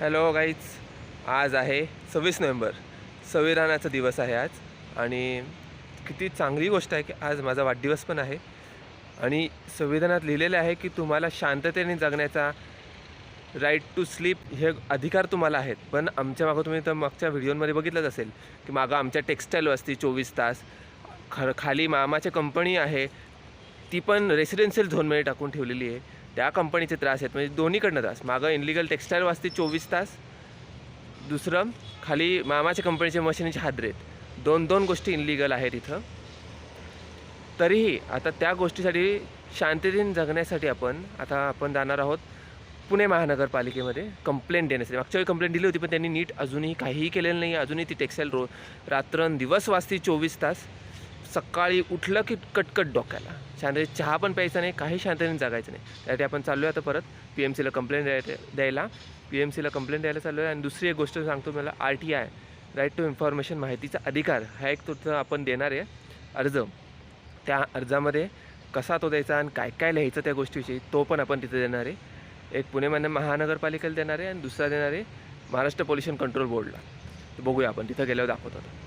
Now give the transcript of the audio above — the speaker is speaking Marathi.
हॅलो गाईज आज आहे सव्वीस नोव्हेंबर. संविधानाचा दिवस आहे आज आणि किती चांगली गोष्ट आहे की आज माझा वाढदिवस पण आहे. आणि संविधानात लिहिलेलं आहे की तुम्हाला शांततेने जगण्याचा राईट टू स्लीप हे अधिकार तुम्हाला आहेत. पण आमच्या मागं तुम्ही तर मागच्या व्हिडिओमध्ये बघितलंच असेल की मागं आमच्या टेक्स्टाईल वस्ती चोवीस तास ख खाली मामाची कंपनी आहे ती पण रेसिडेन्शियल झोनमध्ये टाकून ठेवलेली आहे. त्या कंपनीचे त्रास आहेत. म्हणजे दोन्हीकडनं त्रास. मागं इनलिगल टेक्स्टाईल वाजते चोवीस तास. दुसरं खाली मामाच्या कंपनीचे मशीनचे हादरेत दोन दोन गोष्टी इनलिगल आहेत इथं. तरीही आता त्या गोष्टीसाठी शांततेने जगण्यासाठी आपण आता आपण जाणार आहोत पुणे महानगरपालिकेमध्ये. कंप्लेंट देण्यासाठी. मागच्या वेळी कंप्लेंट दिली होती पण त्यांनी नीट अजूनही काहीही केलेलं नाही अजूनही ती टेक्स्टाईल रो रात्रंदिवस वाजती चोवीस तास. सकाळी उठलं की कटकट डोक्याला. शांततेत चहा पण प्यायचा नाही काही शांततेने जगायचं नाही. त्यासाठी आपण चाललो आहे आता परत पी एम सीला कंप्लेंट द्याय द्यायला. पी एम सीला कंप्लेंट द्यायला चाललो आहे आणि दुसरी एक गोष्ट सांगतो मला R T I right to information माहितीचा अधिकार. हा एक तो आपण देणार आहे अर्ज. त्या अर्जामध्ये कसा तो द्यायचा आणि काय काय लिहायचं त्या गोष्टीविषयी तो पण आपण तिथे देणार आहे. एक पुणे मान्य महानगरपालिकेला देणार आहे आणि दुसरा देणार आहे महाराष्ट्र पोल्युशन कंट्रोल बोर्डला तर बघूया आपण तिथं गेल्यावर दाखवतो आता.